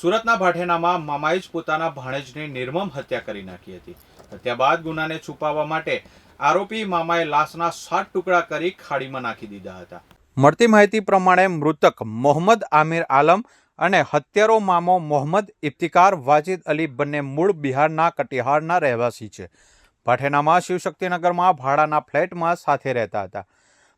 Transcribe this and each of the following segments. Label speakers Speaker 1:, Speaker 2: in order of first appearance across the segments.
Speaker 1: સુરતના ભાઠેનામાં મામાએ જ પોતાના ભાણેજની નિર્મમ હત્યા કરી નાખી હતી. હત્યા બાદ ગુનાને છુપાવવા માટે આરોપી મામાએ લાશના સાત ટુકડા કરી ખાડીમાં નાખી દીધા હતા. મળતી માહિતી પ્રમાણે મૃતક મોહમ્મદ આમિર આલમ અને હત્યારો મામો મોહમ્મદ ઇફ્તિકાર વાજિદ અલી બંને મૂળ બિહારના કટિહારના રહેવાસી છે. ભાઠેનામાં શિવશક્તિનગરમાં ભાડાના ફ્લેટમાં સાથે રહેતા હતા.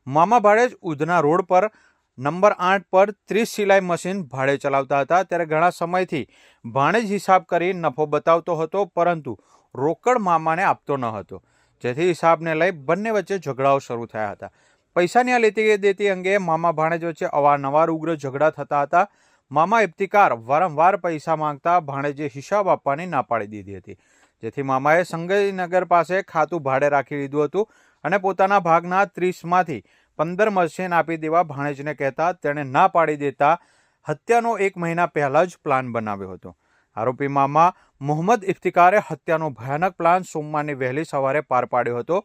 Speaker 1: મામા ભાડે જ ઉધના રોડ પર નંબર આઠ પર ત્રીસ સિલાઈ મશીન ભાડે ચલાવતા હતા. ત્યારે ઘણા સમયથી ભાણે જ હિસાબ કરી નફો બતાવતો હતો, પરંતુ રોકડ મામાને આપતો ન હતો. જેથી હિસાબને લઈ બંને વચ્ચે ઝઘડાઓ શરૂ થયા હતા. પૈસાની આ લેતી દેતી અંગે મામા ભાણેજ વચ્ચે અવારનવાર ઉગ્ર ઝઘડા થતા હતા. મામા ઇફ્તિકાર વારંવાર પૈસા માંગતા ભાણેજે હિસાબ આપવાની ના પાડી દીધી હતી. જેથી મામાએ સંગયનગર પાસે ખાતું ભાડે રાખી લીધું હતું અને પોતાના ભાગના ત્રીસમાંથી પંદર મશીન આપી દેવા ભાણેજને કહેતા તેણે ના પાડી દેતા હત્યાનો એક મહિના પહેલાં જ પ્લાન બનાવ્યો હતો. આરોપી મામા મોહમ્મદ ઇફ્તિકારે હત્યાનો ભયાનક પ્લાન સોમવારની વહેલી સવારે પાર પાડ્યો હતો.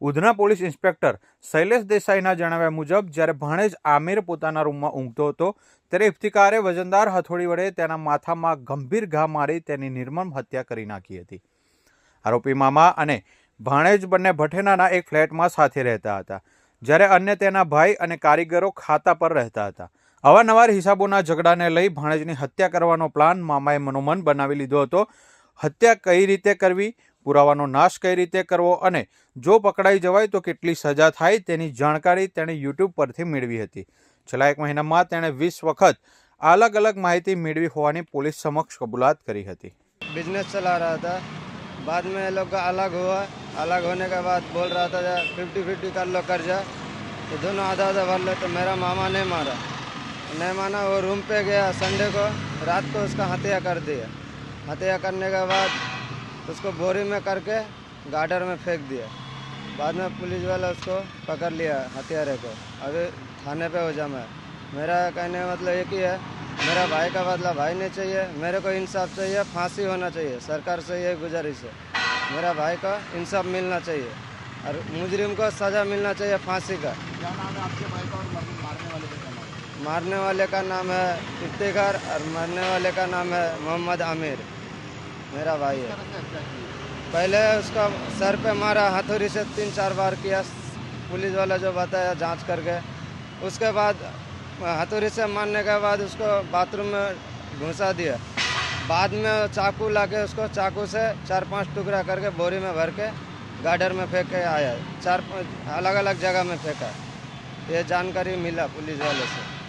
Speaker 1: ઉધના પોલીસ ઇન્સ્પેક્ટર શૈલેષ દેસાઈના જણાવ્યા મુજબ, જ્યારે ભાણેજ આમિર પોતાના રૂમમાં ઊંઘતો હતો, ત્યારે ઇફ્તિકારે વજનદાર હથોડી વડે તેના માથામાં ગંભીર ઘા મારી તેની નિર્મમ હત્યા કરી નાખી હતી. આરોપી મામા અને ભાણેજ બંને ભઠેનાના એક ફ્લેટમાં સાથે રહેતા હતા. જ્યારે અન્ય તેના ભાઈ અને કારીગરો ખાતા પર રહેતા હતા. અવારનવાર હિસાબોના ઝઘડાને લઈ ભાણેજની હત્યા કરવાનો પ્લાન મામાએ મનોમન બનાવી લીધો હતો. હત્યા કઈ રીતે કરવી? પુરાવાનો નાશ કઈ રીતે કરવો? અને જો પકડાઈ જવાય તો કેટલી સજા થાય તેની જાણકારી તેણે યુટ્યુબ પરથી મેળવી હતી. છેલ્લા એક મહિનામાં તેણે વીસ વખત અલગ અલગ માહિતી મેળવી હોવાની પોલીસ સમક્ષ કબૂલાત કરી હતી.
Speaker 2: બિઝનેસ ચલા રહ્યા હતા. बाद में लोग का अलग हुआ। अलग होने के बाद बोल रहा था फिफ्टी फिफ्टी कर लो कर्जा तो दोनों आधा आधा भर ले तो मेरा मामा ने मारा। नहीं माना, वो रूम पे गया संडे को। रात को उसका हत्या कर दिया। हत्या करने के बाद उसको बोरी में करके गार्डर में फेंक दिया। बाद में पुलिस वाला उसको पकड़ लिया हत्यारे को। अभी थाने पे हो है मेरा कहने का मतलब एक ही है मेरा भाई का बदला भाई नहीं चाहिए मेरे को इंसाफ चाहिए फांसी होना चाहिए सरकार से यही गुजारिश है। मेरा भाई का इंसाफ मिलना चाहिए और मुजरिम को सज़ा मिलना चाहिए फांसी का।
Speaker 3: क्या नाम है आपके भाई का और मारने वाले का नाम है?
Speaker 2: मारने वाले का नाम है इफ्तिकार और मरने वाले का नाम है मोहम्मद आमिर। मेरा भाई है।
Speaker 3: है?
Speaker 2: पहले उसका सर पे मारा हथौड़ी से तीन चार बार किया पुलिस वाला जो बताया जाँच करके। उसके बाद हथौड़ी से मारने के बाद उसको बाथरूम में घुसा दिया। बाद में चाकू लाके उसको चाकू से चार पाँच टुकड़ा करके बोरी में भर के गार्डर में फेंक के आया। चार अलग अलग जगह में फेंका। ये जानकारी मिला पुलिस वाले से।